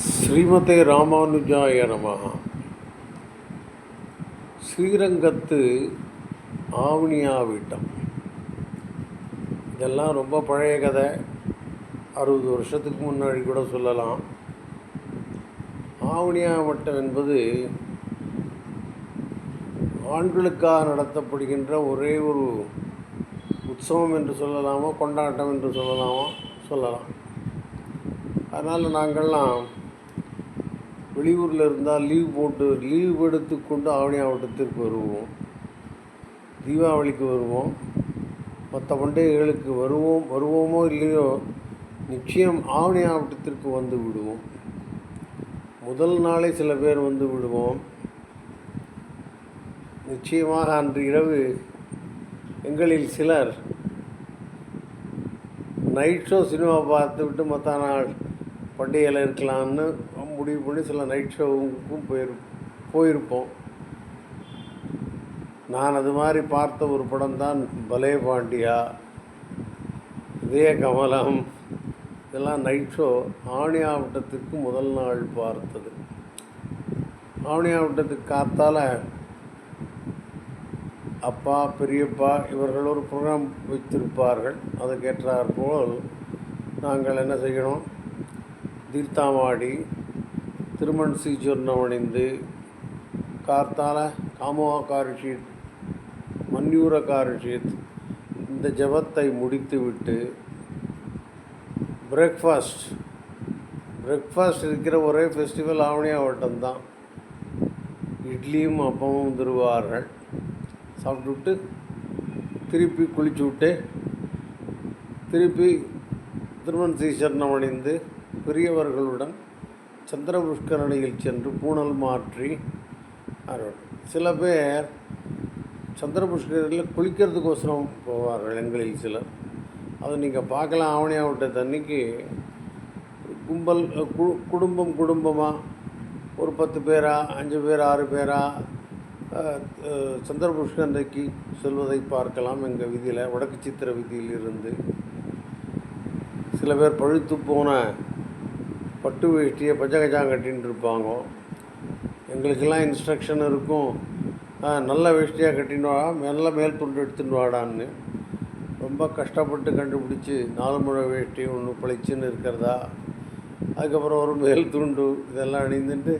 ஸ்ரீமதே ராமானுஜாய நமஹ ஸ்ரீரங்கத்து ஆவணியா வீட்டம். இதெல்லாம் ரொம்ப பழைய கதை. அறுபது வருஷத்துக்கு முன்னாடி கூட சொல்லலாம். ஆவணியா வட்டம் என்பது ஆண்களுக்காக நடத்தப்படுகின்ற ஒரே ஒரு உற்சவம் என்று சொல்லலாமா கொண்டாட்டம் என்று சொல்லலாமா சொல்லலாம். அதனால் நாங்கள்லாம் வெளியூரில் இருந்தால் லீவ் போட்டு லீவ் எடுத்துக்கொண்டு ஆவணி மாவட்டத்திற்கு வருவோம். தீபாவளிக்கு வருவோம். மற்ற பண்டிகைகளுக்கு வருவோம் வருவோமோ இல்லையோ நிச்சயம் ஆவணி மாவட்டத்திற்கு வந்து விடுவோம். முதல் நாளே சில பேர் வந்து விடுவோம். நிச்சயமாக அன்று இரவு எங்களில் சிலர் நைட் ஷோ சினிமா பார்த்துவிட்டு மற்ற நாள் பண்டிகையில் இருக்கலாம்னு முடிவு பண்ணி சில நைட் ஷோவுக்கும் போயிரு போயிருப்போம். நான் அது மாதிரி பார்த்த ஒரு படம் தான் பலே பாண்டியா இதய கமலம் இதெல்லாம் நைட் ஷோ ஆவணி ஆவட்டத்திற்கு முதல் நாள் பார்த்தது. ஆவணி ஆவட்டத்துக்கு காத்தால் அப்பா பெரியப்பா இவர்கள் ஒரு ப்ரோக்ராம் வைத்திருப்பார்கள். அதுக்கேற்றாற் போல் நாங்கள் என்ன செய்யணும்? தீர்த்தாமாடி திருமண் சீச்சூர்ணம் அணிந்து கார்த்தால காமோகா காரிஷீத் மன்யூர காரிஷீத் இந்த ஜபத்தை முடித்துவிட்டு பிரேக்ஃபாஸ்ட் பிரேக்ஃபாஸ்ட் இருக்கிற ஒரே ஃபெஸ்டிவல் ஆவணி ஆவட்டம் தான் இட்லியும் அப்பமும் தருவார்கள். சாப்பிட்டுவிட்டு திருப்பி குளிச்சு விட்டு திருப்பி திருமண் சீசரணம் அணிந்து பெரியவர்களுடன் சந்திரபுஷ்கரணியில் சென்று பூணல் மாற்றி அருள். சில பேர் சந்திரபுஷ்கரில் குளிக்கிறதுக்கோசரம் போவார்கள் எங்களில் சிலர். அதை நீங்கள் பார்க்கலாம் ஆவணி ஆவட்ட அன்னைக்கு கும்பல் கு குடும்பம் குடும்பமாக ஒரு பத்து பேரா அஞ்சு பேர் ஆறு பேரா சந்திரபுஷ்கரனைக்கு செல்வதை பார்க்கலாம். எங்கள் விதியில் வடக்கு சித்திர விதியில் இருந்து சில பேர் பழுத்து போன பட்டு வேஷ்டியை பச்சகஜாங் கட்டின்னு இருப்பாங்க எங்களுக்கெல்லாம் இன்ஸ்ட்ரக்ஷன் இருக்கும். நல்ல வேஷ்டியாக கட்டின்னு வாடா நல்ல மேல் துண்டு எடுத்துன்னு வாடான்னு. ரொம்ப கஷ்டப்பட்டு கண்டுபிடிச்சி நாலு முழ வேஷ்டி ஒன்று பளிச்சுன்னு இருக்கிறதா. அதுக்கப்புறம் ஒரு மேல் துண்டு இதெல்லாம் அணிந்துட்டு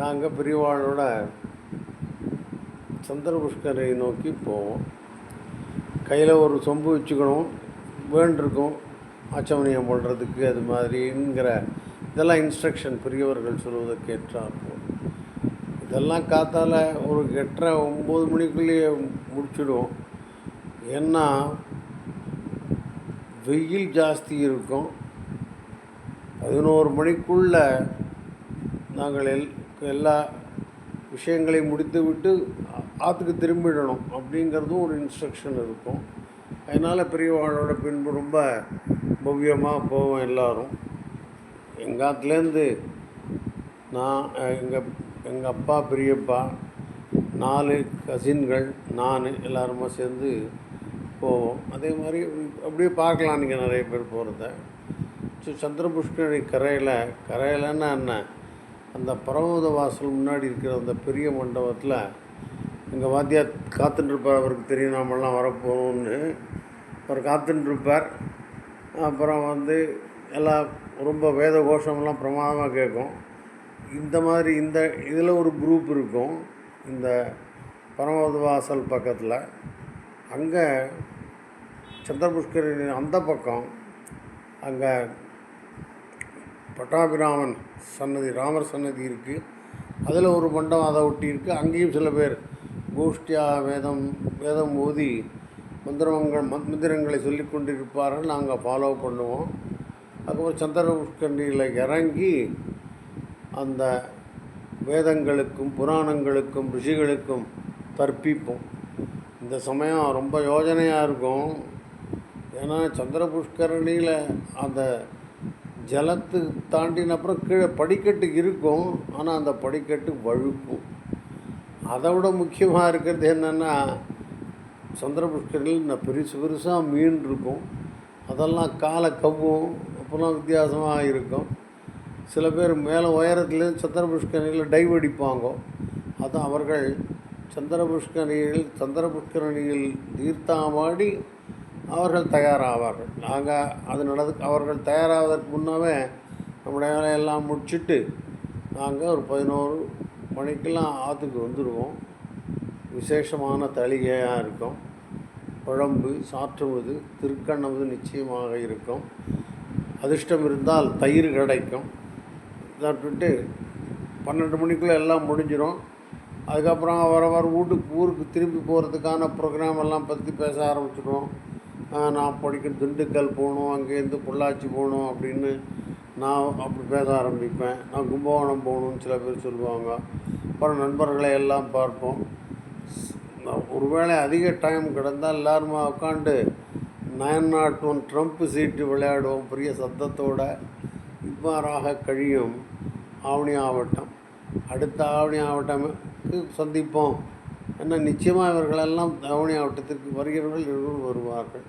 நாங்கள் பெரியவாளோட சந்திர புஷ்கரை நோக்கி போவோம். கையில் ஒரு சொம்பு வச்சுக்கணும் வேண்டிருக்கும். ஆச்சமனியம் பண்ணுறதுக்கு அது மாதிரிங்கிற இதெல்லாம் இன்ஸ்ட்ரக்ஷன் பெரியவர்கள் சொல்வதற்கு ஏற்றார் இதெல்லாம் காத்தால் ஒரு எட்டரை ஒம்பது மணிக்குள்ளேயே முடிச்சுடுவோம் ஏன்னா வெயில் ஜாஸ்தி இருக்கும். பதினோரு மணிக்குள்ளே நாங்கள் எல் எல்லா விஷயங்களையும் முடித்து விட்டு ஆற்றுக்கு திரும்பிடணும் அப்படிங்கிறதும் ஒரு இன்ஸ்ட்ரக்ஷன் இருக்கும். அதனால் பெரியவாளோட பின்பு ரொம்ப பவ்யமாக போவோம் எல்லோரும். எங்கள் ஆத்துலேருந்து நான் எங்கள் எங்கள் அப்பா பெரியப்பா நாலு கசின்கள் நான் எல்லாருமா சேர்ந்து போவோம். அதே மாதிரி அப்படியே பார்க்கலாம் நீங்கள் நிறைய பேர் போகிறத. ஸோ சந்திர கரையில் கரையிலன்னா என்ன? அந்த பரமத வாசல் முன்னாடி இருக்கிற அந்த பெரிய மண்டபத்தில் எங்கள் வாத்தியார் காத்துட்டுருப்பார் அவருக்கு தெரியும் நாமெல்லாம் வரப்போகணும்னு அவர் காத்துட்டுருப்பார் அப்புறம் வந்து எல்லாம் ரொம்ப வேத கோஷம்லாம் பிரமாதமாக கேட்கும். இந்த மாதிரி இந்த இதில் ஒரு குரூப் இருக்கும் இந்த பரமத வாசல் பக்கத்தில். அங்கே சந்திரபுஷ்கரின் அந்த பக்கம் அங்கே பட்டாபிராமன் சன்னதி ராமர் சன்னதி இருக்குது அதில் ஒரு மண்டபம் அதை ஒட்டி இருக்குது அங்கேயும் சில பேர் கோஷ்டியா வேதம் வேதம் ஓதி மந்திரங்கள் மந்திரங்களை சொல்லி கொண்டிருப்பார்கள். நாங்கள் ஃபாலோ பண்ணுவோம். அதுக்கப்புறம் சந்திரபுஷ்கண்டியில் இறங்கி அந்த வேதங்களுக்கும் புராணங்களுக்கும் ரிஷிகளுக்கும் தற்பிப்போம் இந்த சமயம் ரொம்ப யோஜனையாக இருக்கும். ஏன்னா சந்திர புஷ்கரணியில் அந்த ஜலத்து தாண்டின அப்புறம் கீழே படிக்கட்டு இருக்கும். ஆனால் அந்த படிக்கட்டு வழுக்கும். அதை விட முக்கியமாக இருக்கிறது என்னென்னா சந்திரபுஷ்கரில் பெருசு பெருசாக மீன் இருக்கும் அதெல்லாம் காலை கவ்வும் அப்போல்லாம் வித்தியாசமாக இருக்கும். சில பேர் மேலே உயரத்துலேருந்து சந்திரபுஷ்கரணியில் டைவ் அடிப்பாங்க. அது அவர்கள் சந்திரபுஷ்கரணியில் சந்திரபுஷ்கரணியில் தீர்த்தாமாடி அவர்கள் தயாராவார்கள். நாங்கள் அது நடந்து அவர்கள் தயாராவதற்கு முன்னவே நம்முடைய வேலையெல்லாம் முடிச்சுட்டு நாங்கள் ஒரு பதினோரு மணிக்கெல்லாம் ஆற்றுக்கு வந்துடுவோம் விசேஷமான தளிகையாக இருக்கும். குழம்பு சாற்றுவது திருக்கண்ணவது நிச்சயமாக இருக்கும். அதிர்ஷ்டம் இருந்தால் தயிர் கிடைக்கும். சாப்பிட்டுட்டு பன்னெண்டு மணிக்குள்ளே எல்லாம் முடிஞ்சிடும் அதுக்கப்புறம் வர வர வீட்டுக்கு ஊருக்கு திரும்பி போகிறதுக்கான ப்ரோக்ராம் எல்லாம் பற்றி பேச ஆரம்பிச்சிடுவோம். நான் படிக்கும் திண்டுக்கல் போகணும் அங்கேருந்து பொள்ளாச்சி போகணும் அப்படின்னு நான் அப்படி பேச ஆரம்பிப்பேன். நான் கும்பகோணம் போகணும்னு சில பேர் சொல்லுவாங்க. அப்புறம் நண்பர்களை எல்லாம் பார்ப்போம். ஒருவேளை அதிக டைம் கிடந்தால் எல்லாருமா உட்காந்து நயன் நாட் ஒன் ட்ரம்ப் சீட்டு விளையாடுவோம் பெரிய சத்தத்தோடு. இவ்வாறாக கழியும் ஆவணி ஆவட்டம். அடுத்த ஆவணி ஆவட்டமுக்கு சந்திப்போம். ஏன்னா நிச்சயமாக இவர்களெல்லாம் ஆவணி ஆவட்டத்திற்கு வருகிறவர்கள் இருவர் வருவார்கள்.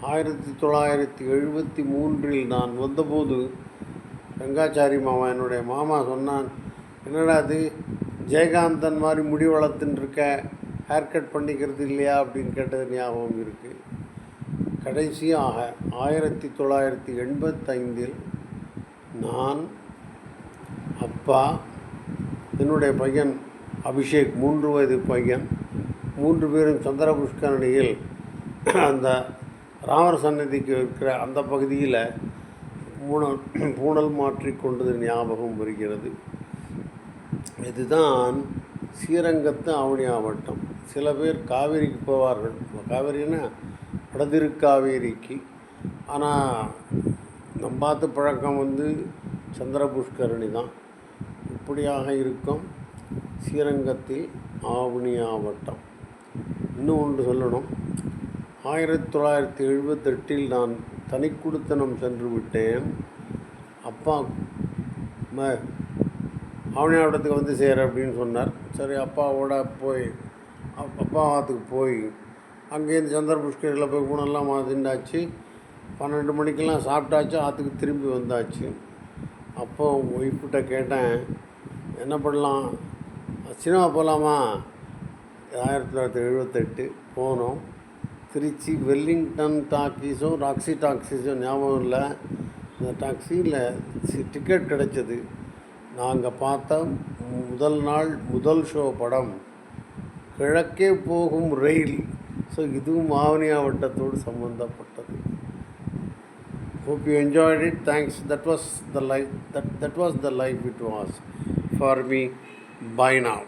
ஆயிரத்தி தொள்ளாயிரத்தி எழுபத்தி மூன்றில் நான் வந்தபோது ரங்காச்சாரி மாமா என்னுடைய மாமா சொன்னான் என்னடா அது ஜெயகாந்தன் மாதிரி முடி வளர்த்துன்னு இருக்க. ஹேர் கட் பண்ணிக்கிறது இல்லையா அப்படின்னு கேட்டது ஞாபகம் இருக்குது கடைசியாக ஆயிரத்தி தொள்ளாயிரத்தி எண்பத்தைந்தில் நான் அப்பா என்னுடைய பையன் அபிஷேக் மூன்று வயது பையன் மூன்று பேரும் சந்திர புஷ்கரணியில் அந்த ராமர் சன்னதிக்கு இருக்கிற அந்த பகுதியில் பூனல் பூனல் மாற்றி கொண்டது ஞாபகம் வருகிறது. இதுதான் ஸ்ரீரங்கத்து ஆவணி மாவட்டம் சில பேர் காவேரிக்கு போவார்கள். காவேரின்னா வடதிருக்காவேரிக்கு ஆனால் நம் பார்த்த பழக்கம் வந்து சந்திர புஷ்கரணி தான். இப்படியாக இருக்கும் ஸ்ரீரங்கத்தில் ஆவணி மாவட்டம் இன்னும் ஒன்று சொல்லணும். ஆயிரத்தி தொள்ளாயிரத்தி எழுபத்தெட்டில் நான் தனிக்குடுத்தனம் சென்று விட்டேன். அப்பா ம ஆவணியாவட்டத்துக்கு வந்து சேர அப்படின்னு சொன்னார். சரி அப்பாவோட போய் அப்- அப்பா ஆற்றுக்கு போய் அங்கேருந்து சந்திர புஷ்கரில் போய் ஊனெல்லாம் திண்டாச்சு. பன்னெண்டு மணிக்கெல்லாம் சாப்பிட்டாச்சு ஆற்றுக்கு திரும்பி வந்தாச்சு. அப்போ ஒய்ஃப்கிட்ட கேட்டேன் என்ன பண்ணலாம்? சினிமா போகலாமா ஆயிரத்தி தொள்ளாயிரத்தி எழுபத்தெட்டு போனோம். திருச்சி வெல்லிங்டன் டாக்கீஸும் ராக்ஸி டாக்ஸிஸும் ஞாபகம் இல்லை. இந்த டாக்ஸியில் டிக்கெட் கிடைச்சது. நாங்கள் பார்த்த முதல் நாள் முதல் ஷோ படம். கிழக்கே போகும் ரயில் ஸோ இதுவும் மாவனி மாவட்டத்தோடு சம்பந்தப்பட்டது hope you enjoyed it thanks that was the life that, that was the life it was for me by now